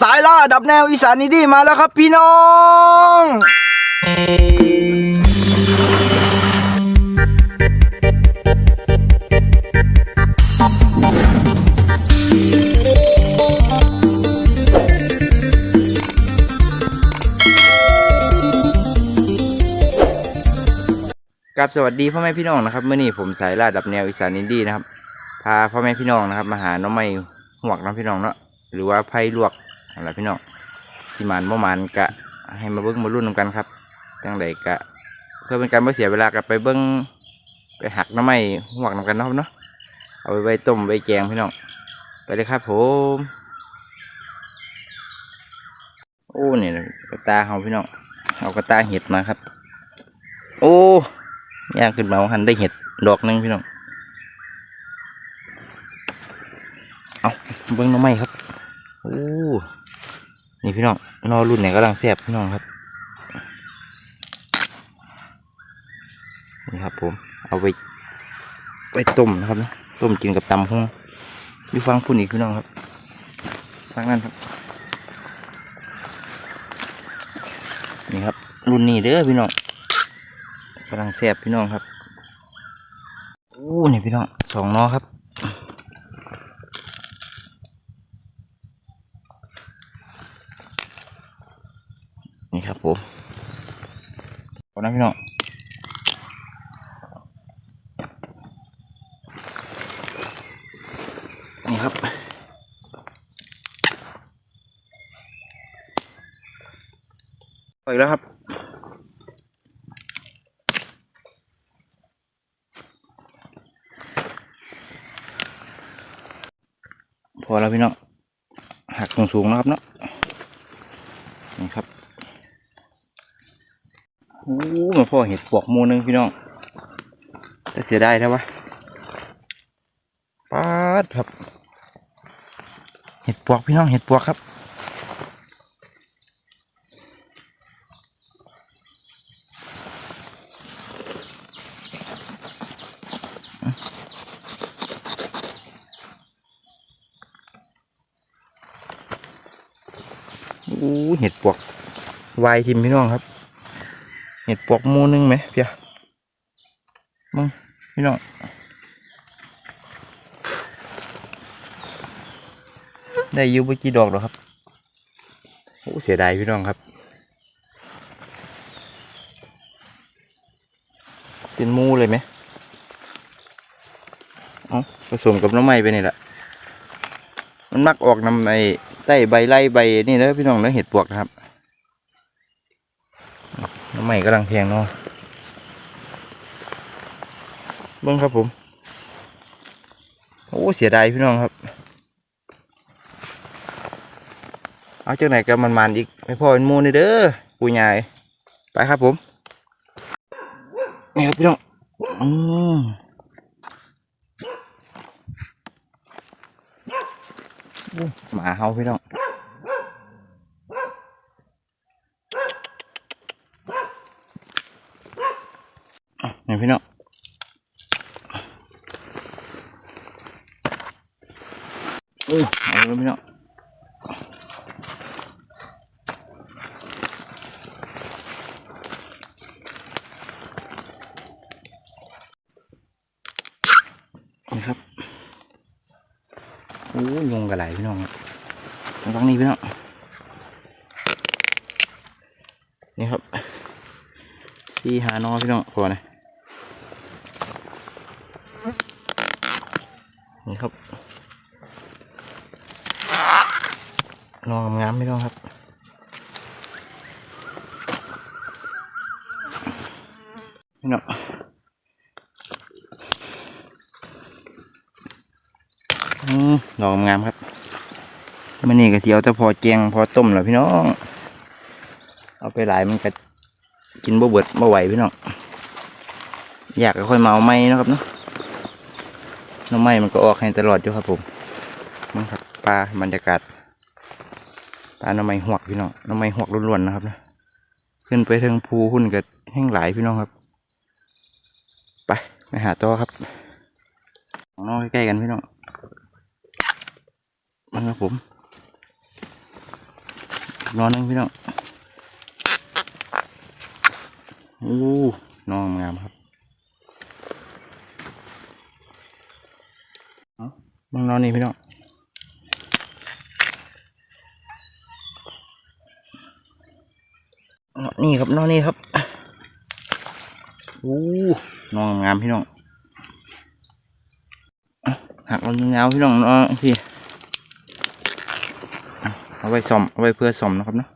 สายล่าดับแนวอีสานนี่ดีมาแล้วครับพี่น้อง กับสวัสดีพ่อแม่พี่น้องนะครับเมื่อนี้ผมสายล่าดับแนวอีสานอินดี้นะครับพาพ่อแม่พี่น้องนะครับ มาหาน้องไม้หวกน้องพี่น้องเนาะหรือว่าไผ่ลวกอะไรพี่น้องที่มันบ่มันกะให้มาเบิ้งมารุ่นนำกันครับจังใดกะ เพื่อเป็นการไม่เสียเวลากับไปเบิ้งไปหักน้ำไม้หวกนำกันเนาะครับเนาะเอาไปไว้ต้มไว้แกงพี่น้องไปเลยครับ ผมโอ้เนี่ยกระตาเขาพี่น้องเอากระตาเห็ดมาครับ โอ้ ย่างขึ้นมาหันได้เห็ดดอกหนึงพี่น้อง เอาเบิ้งน้ำไม้ครับ โอ้ นี่พี่น้อง นอรุ่นไหนกำลังแซบพี่น้องครับ นี่ครับผม เอาไปไปต้มนะครับนะต้มกินกับตำฮงอยู่ฟังพุ่นอีกพี่น้องครับฟังนั่นครับ นี่ครับ รุ่นนี้เด้อพี่น้อง กำลังแซ่บพี่น้องครับโอ้นี่พี่น้องสองนอครับนี่ครับผมขอบคุณนะพี่น้องนี่ครับไปอีกแล้วครับ แล้วพี่น้องหักสูงๆนะครับเนาะนี่ครับโอ้มาพ่อเห็ดปวกโมูหนึงพี่น้องจะเสียดายแท้วะป๊าดครับ เห็ดปวกพี่น้องเห็ดปวกครับ อ้เห็ดปวกวายทิมพี่น้องครับ เห็ดปวกมูหนึงไหมเพียมึงพี่น้องได้ยูไปกี่ดอกหรอครับโอ้เสียดายพี่น้องครับ เป็นมูเลยไหมเอ๋อผสมกับน้ำไม้ไปนี่แหละมันมักออกน้ำไอ้ ใต้ใบไล่ใบนี่นะพี่น้องเนื้อเห็ดปวกนะครับน้ำใหม่กำลังแพงเนาะเบิ้งครับผม โอ้เสียดายพี่น้องครับ เอาจากไหนกันมันมันๆอีกไม่พอเป็นมูนี่เด้อปูใหญ่ไปครับผมนี่ครับพี่น้องอืม หมาเฮาพี่น้องนี่พี่น้องอุ้ยเอาเลยพี่น้องนี่ครับ โอ้ยุงกระไหลพี่น้องครับทางฝั่งนี้พี่น้องนี่ครับที่หานอพี่น้องพอนะนี่ครับนองงามๆไม่ต้องครับนี่เนาะอืม ดอกงามครับมันนี่ก็เสียวจะพอแจงพอต้มแล้วพี่น้อง เอาไปหลายมันก็กินบ่เบิดบ่ไหวพี่น้อง อยากก็ค่อยมาเอาไม้นะครับเนาะน้ำไม้มันก็ออกให้ตลอดอยู่ครับผมมันครับปลาบรรยากาศปลาหน้ำไม้หวกพี่น้องหน้ำไม้หวกล้วนๆนะครับนะขึ้นไปทางภูหุ่นกับแห้งหลายพี่น้องครับ ไปไปหาตัวครับน้องใกล้ๆกันพี่น้อง มันครับผมนอนนึงพี่น้องโอ้นองงามครับเอามึงนอนนี่พี่น้องนอนนี่ครับนอนนี่ครับโอ้นองงามพี่น้องหักมันยาวพี่น้องนาะสิ เอาเอาไว้ซ่อมเอาไว้เพื่อซ่อมนะครับเนาะ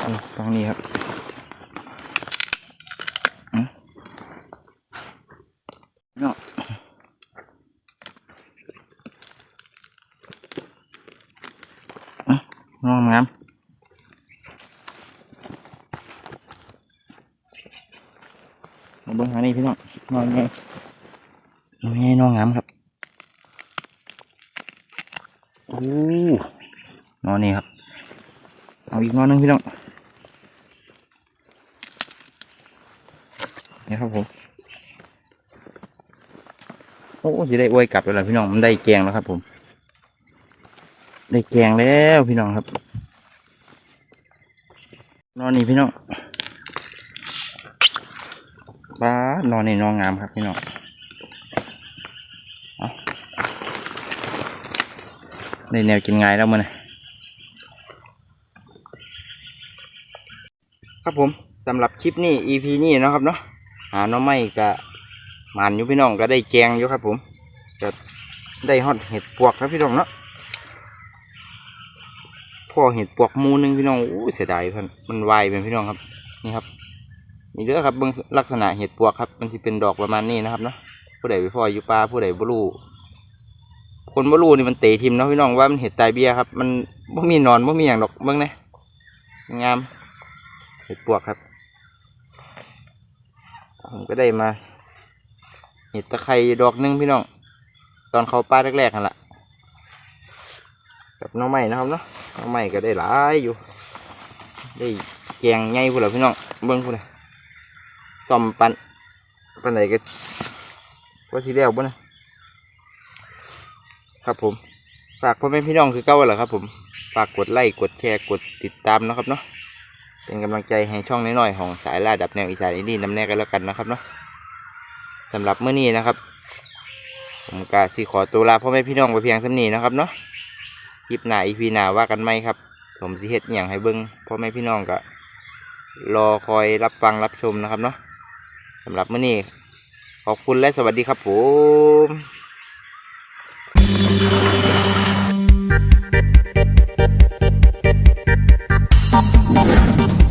เอาตรงนี้ครับอืมเนาะอืมงามงามมาเบิ้งหานี่พี่น้องนอนไงนอนไงนอนงามครับ โอ้นอนนี่ครับ เอาอีกนอนหนึงพี่น้องนี่ครับผมโอ้สิได้อวยกลับแล้วพี่น้องมันได้แกงแล้วครับ ผม ได้แกงแล้วพี่น้องครับ นอนนี่พี่น้องบ้านอนนี่นอนงามครับพี่น้องเอา ได้แนวกินง่ายแล้วมันครับผมสำหรับคลิปนี้ EP นี้นะครับเนาะหาน้อไม้ก็หมันอยู่พี่น้องก็ได้แกงอยู่ครับ ผมก็ได้ฮอดเห็ดปวกครับพี่น้องเนาะพ่อเห็ดปวกมูนึงพี่น้องอู้เสียดายเพิ่นมันวายเป็นพี่น้องครับนี่ครับนี่เด้อครับเบิ่งลักษณะเห็ดปวกครับ มันจะเป็นดอกประมาณนี้นะครับเนาะผู้ใดไปพ่ออยู่ป่าผู้ใดบ่รู้ คนบ่รู้นี่มันเตะทิมเนาะพี่น้องว่ามันเห็ดตายเบี้ยครับ มันบ่มีนอนบ่มีอย่างดอกเบิ่งนะงามเห็ดปวกครับผมก็ได้มาเห็ดตะไคร่ดอกหนึงพี่น้อง ตอนเขาป้าแรกๆกันละกับน้องใหม่นะครับเนาะน้องใหม่ก็ได้หลายอยู่ ได้แกงไงพูดเรอพี่น้องเบิ้งพูดเลยซ่อมปันปันไหนก็ว่าทีเดียวบ่นะ ครับผมฝากพ่อแม่พี่น้องคือเก้าเหรอครับผมฝากกดไลค์กดแชร์กดติดตามนะครับเนาะเป็นกำลังใจให้ช่องน้อยๆของสายล่าดับแนวอีสานอินดี้น้ำแน่กันแล้วกันนะครับเนาะสำหรับเมื่อนี้นะครับผมกาสีขอตัวลาพ่อแม่พี่น้องไปเพียงสำนีนะครับเนาะคลิปหน้าอีพีหน้าว่ากันไหมครับ ผมสิเฮ็ดอย่างให้เบิ้งพ่อแม่พี่น้องก็รอคอยรับฟังรับชมนะครับเนาะสำหรับเมื่อนี้ขอบคุณและสวัสดีครับผม 嗯。